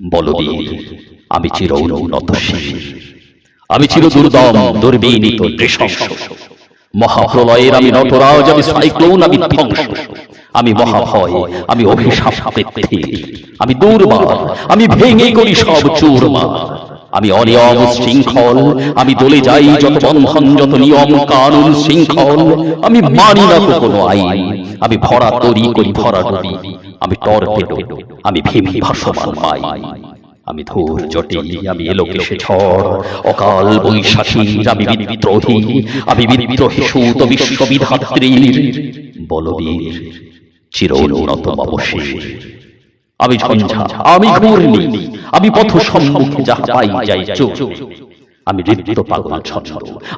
বলবীর আমি চির উন্নত আমি চির দুর্দম দুর্বিনীত নৃশংস মহাপ্রলয়ের আমি নটরাজ আমি সাইক্লোন আমি ধ্বংস। আমি মহাভয় আমি অভিশাপ আমি দুর্বার আমি ভেঙে করি সব চুরমা। আমি অনিয়ম শৃঙ্খল, আমি দলে যাই যত বন্ধন, যত নিয়ম কানুন শৃঙ্খল, আমি মানি না তো কোনো আইন, আমি ভরা তরি করি ভরা ডুবি, আমি টর্পেডো আমি ভীম ভাসমান মাই আমি ধূর জটি, আমি এলোকেশে ঝড়, অকাল বৈশাখীর আমি বিদ্রোহী আমি বিদ্রোহী সুত বিশ্ববিধাত্রীর, বলবীর চিরোন্নত অবশেষ। আমি ঝঞ্ঝা আমি ঘূর্ণি আমি পথ সম্মুখে যাহা পাই যাই চোখ আমি হৃদিত পাগল ছন্দ।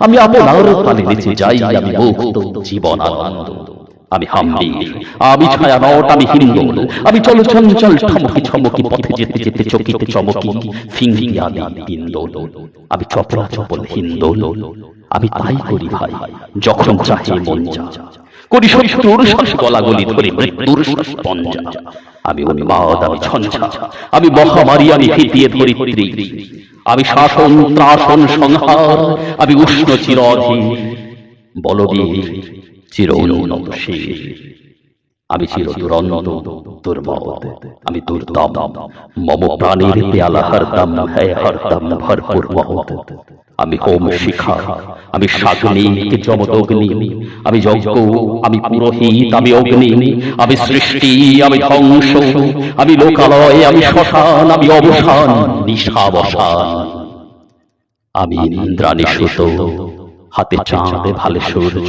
আমি আপনার পানে নিচে যাই আমি মুক্ত জীবন আনন্দ। আমি হাম্বি আমি ছায়া নট আমি হিন্দোল আমি চল চঞ্চল ঠমকি ছমকি পথে যেতে যেতে চকিতে চমকি ফিঙ্গি আদি হিন্দোল। আমি চপলা চপল হিন্দোল। আমি তাই করি ভাই যখন চাহে মন যা। আমি উন্মাদ, আমি আমি মহামারী, আমি ধরিত্রী আমি শাসন, ত্রাসন, সংহার। আমি উষ্ণ চিরধীর। বলবীর চির উন্নত শীল আমি চির দুরন্ত দুর্মদ আমি দুর্দম মম প্রাণীর পেয়ালা হরদম হ্যায় হরদম ভরপুর মহৎ আমি হোম শিখা আমি সাগ্নিক যমদগ্নি আমি যজ্ঞ আমি পুরোহিত আমি অগ্নি আমি সৃষ্টি আমি ধ্বংস আমি লোকালয় আমি শ্মশান আমি অবসান নিশাবসান আমি ইন্দ্রাণী সুত হাতে চাঁদে ভালে সূর্য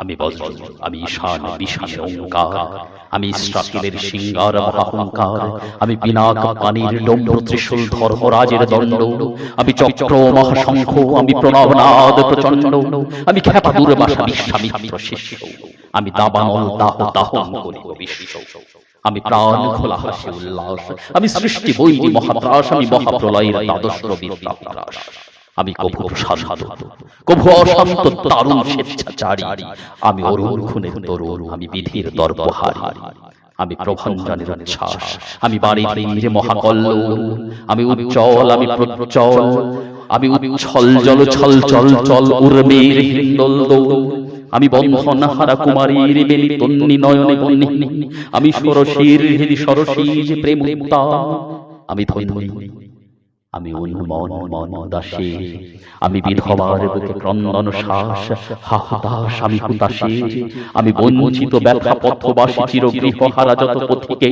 আমি বজ্র আমি ঈশান বিশান ওঙ্কার আমি ইসরাফিলের সিঙ্গার মহাহংকার। আমি পিনাক পানির ডম্র ত্রিশূল ধর্মরাজের দণ্ড। আমি চক্র মহাশঙ্খ আমি প্রণবনাদ প্রচণ্ড। আমি খ্যাপা দুর্বাসা বিশ্বামিত্র শিষ্য আমি দাবানল দাহ দাহন করি বিশ্ব আমি প্রাণ খোলা হাসি উল্লাস। আমি সৃষ্টি বৈরি মহাত্রাস আমি মহাপ্রলয়ের দ্বাদশ বিদ্যাপ্রাস আমি কভু শান্ত কভু অশান্ত দারুণ স্বেচ্ছাচারী আমি অরুণ খুনের তরুণ আমি বিধির দর্পহারী আমি প্রভঞ্জনের উচ্ছ্বাস আমি বাড়ি তীরে মহাকল্ল আমি উজ্জ্বল আমি প্রচ্ছল আমি উচ্ছল জল ছল চল চল উর্মের হিন্দল আমি বন্ধন হারা কুমারীর বেলি তন্নি নয়নে বন্নি আমি সরসীর হৃদি সরসীর প্রেম আমি ধৈর্য আমি উন্মন মন দাসী। আমি বিধবার বুকে ক্রন্দন শ্বাস হাহুতাস আমি হুতাশী আমি বঞ্চিত ব্যথা পথবাসী চির গৃহহারা যত পথিকে।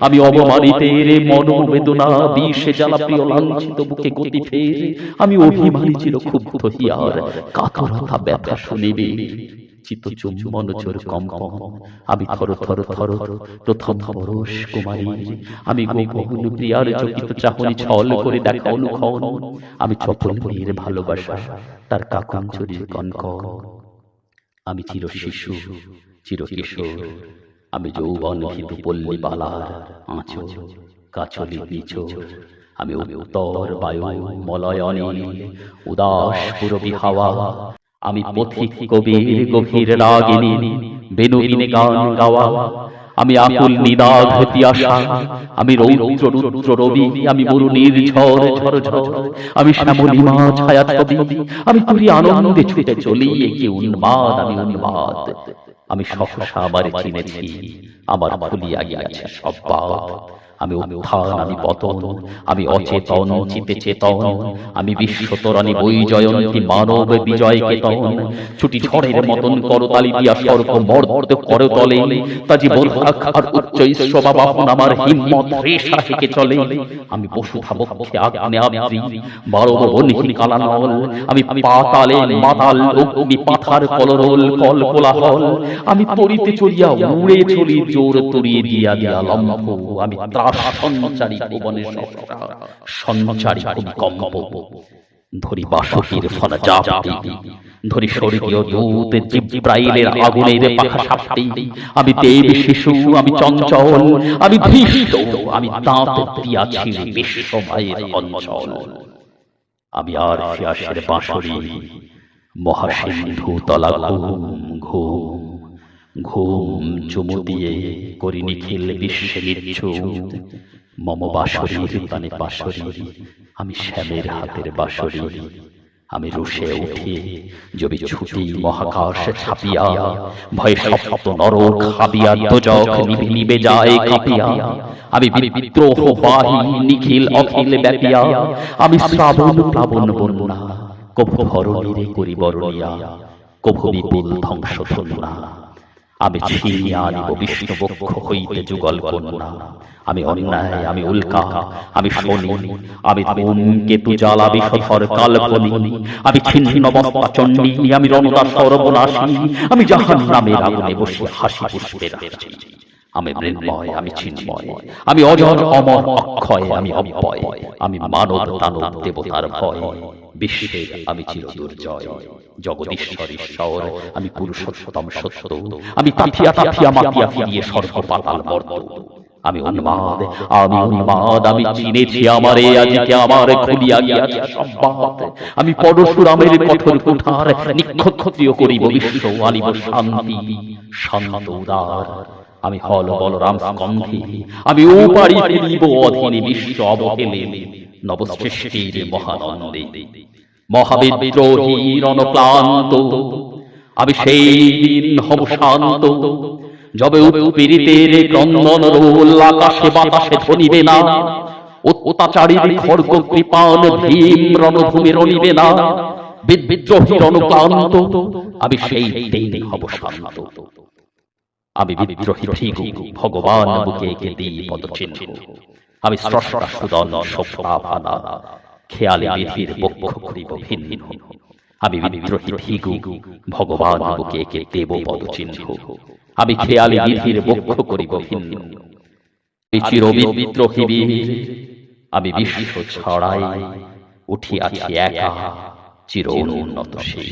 আমি অবমানিতের মন বেদনা বিষে জ্বালা প্রিয় লাঞ্ছিত বুকে গতি ফের আমি অভিমানী চির ক্ষুব্ধ হিয়ার। কাতরতা ব্যথা শুনিবে। চিত চুম্বন চোর কম্পন। আমি থর থর থর প্রথম পরশ কুমারী। আমি গোপন প্রিয়ার চকিত চাহনি ছল করে দেখা অনুক্ষণ আমি চপল মেয়ের ভালোবাসা। তার কাকাঞ্চরির কনকন আমি চির শিশু। চির কিশোর। আমি যৌবন হিত পল্লী বালার আঁচো কাচলি পিছো আমি উত্তর বায়ু মলয় অনিল উদাস পুরবী হাওয়া। আমি পথিক কবির গভীর রাগিনী বেনুবিনে গান গাওয়া। আমি আকুল নিদাঘ পিয়াসা আমি রৌদ্র রুদ্র রবি। আমি মরুনির ঝড় ঝড় ঝড় আমি শ্যামলিমা ছায়া ছবি আমি তুরি আনন্দে ছুটে চলি। একে উন্মাদ আমি উন্মাদ। আমি সহসা আমার চিনেছি। আমার ফুলিয়া গিয়াছে সব বাদ আমি উত্থান আমি পতন আমি অচেতন চিতে চেতন আমি বিশ্বতরণী বই জয়ন্তী মানব বিজয় কেতন ছুটি ঝড়ের মতন করতালি দিয়া স্বর্গ মর্দ করে তলে। তা জীবন আর উচ্চ ঈশ্ববা বাহন আমার হিম্মত রেশা হেঁকে চলে। আমি পশু ভাবক্ষে আগ্নে আবৃ বারো বনহীন কালানল আমি পাতালে মাতাল অগ্নি পাথার কলরোল কল কোলাহল আমি তরিতে চড়িয়া উড়ে চলি জোর তরিয়ে দিয়া দিয়া। লম্ভ আমি ত্রাস ধরি জাপটি, ধরি জিব্রাইলের আগুনের পাখা সাপটি আমি দেব শিশু, আমি চঞ্চল, আমি ভীষ্ট আমি দিয়াছি অঞ্চল। আমি আর ফিয়াসের বাঁশরি, মহাসিন্ধু তলা ঘুম ঘুম ঘুম চুমু দিয়ে করি নিখিল বিশ্বে নিচ্ছুত মম বাঁশরীর তানে বাঁশরি। আমি শ্যামের হাতের বাঁশরি। আমি রুশে উঠি যদি ছুটি মহাকাশ ছাপিয়া ভয় সপ্ত নর খাবিয়া দোজক নিভে নিবে যায় কাঁপিয়া। আমি বিদ্রোহ বাহি নিখিল অখিল ব্যাপিয়া। আমি শ্রাবণ প্লাবন বন্যা। কভু ধরণীরে করি বরণিয়া। কভু বিপুল ধ্বংস ধন্যা আমি ছিনিয়া হইতে যুগল কন্যা। আমি অন্যায়, আমি উল্কা, আমি শনি। আমি ধূম কেতু জ্বালা বিষধর কালপনি আমি ছিন্ন আমি সর্বনাশী আমি জাহান আগুনে বসে হাসি পুষ্পের আমি মৃন্ময় আমি চিন্ময় আমি অজর অমর অক্ষয় আমি অব্যয় আমি মানব দানব দেবতার ভয় বিশ্বে আমি চির দুর্জয় জগদীশ্বর ঈশ্বর আমি পুরুষোত্তম সত্য আমি তাফিয়া তাফিয়া মাতিয়া ফিরিয়ে স্বর্গ পাতাল আমি উন্মাদ আমি উন্মাদ আমি চিনেছি আমারে আজকে আমার খুলিয়া গিয়াছে সম্বাদ আমি পরশুরামের কঠোর কুঠার নিক্ষত্রিয় করিব বিশ্ব আনিব শান্তি শান্ত উদার আমি হল বলরাম স্কন্ধে। আমি উপারি ফিরিব অধীনে বিশ্ব অবহেলে নবসৃষ্টির মহানন্দে। মহাবিদ্রোহী রণক্লান্ত। আমি সেই দিন হব শান্ত যবে উৎপীড়িতের ক্রন্দন রোল আকাশে বাতাসে ধনিবে না। অত্যাচারীর খড়গ কৃপান ভীম রণভূমি রণিবে না। বিদ্রোহী রণক্লান্ত। আমি সেই দিন হব শান্ত আমি বিদ্রোহী ভৃগু ভগবান বুকে একে দিই পদচিহ্ন। আমি স্রষ্টা সুদন সপ্তাভানা খেয়ালে বিধির বক্ষ করিব ভিন্ন। আমি বিদ্রোহী ভিগু ভগবান বুকে একে দেব পদচিহ্ন। আমি খেয়ালে বিধির বক্ষ করিব ভিন্ন। এই চির বিদ্রোহী বীর। আমি বিশ্ব ছড়াই উঠিয়াছি একা চির উন্নত সেই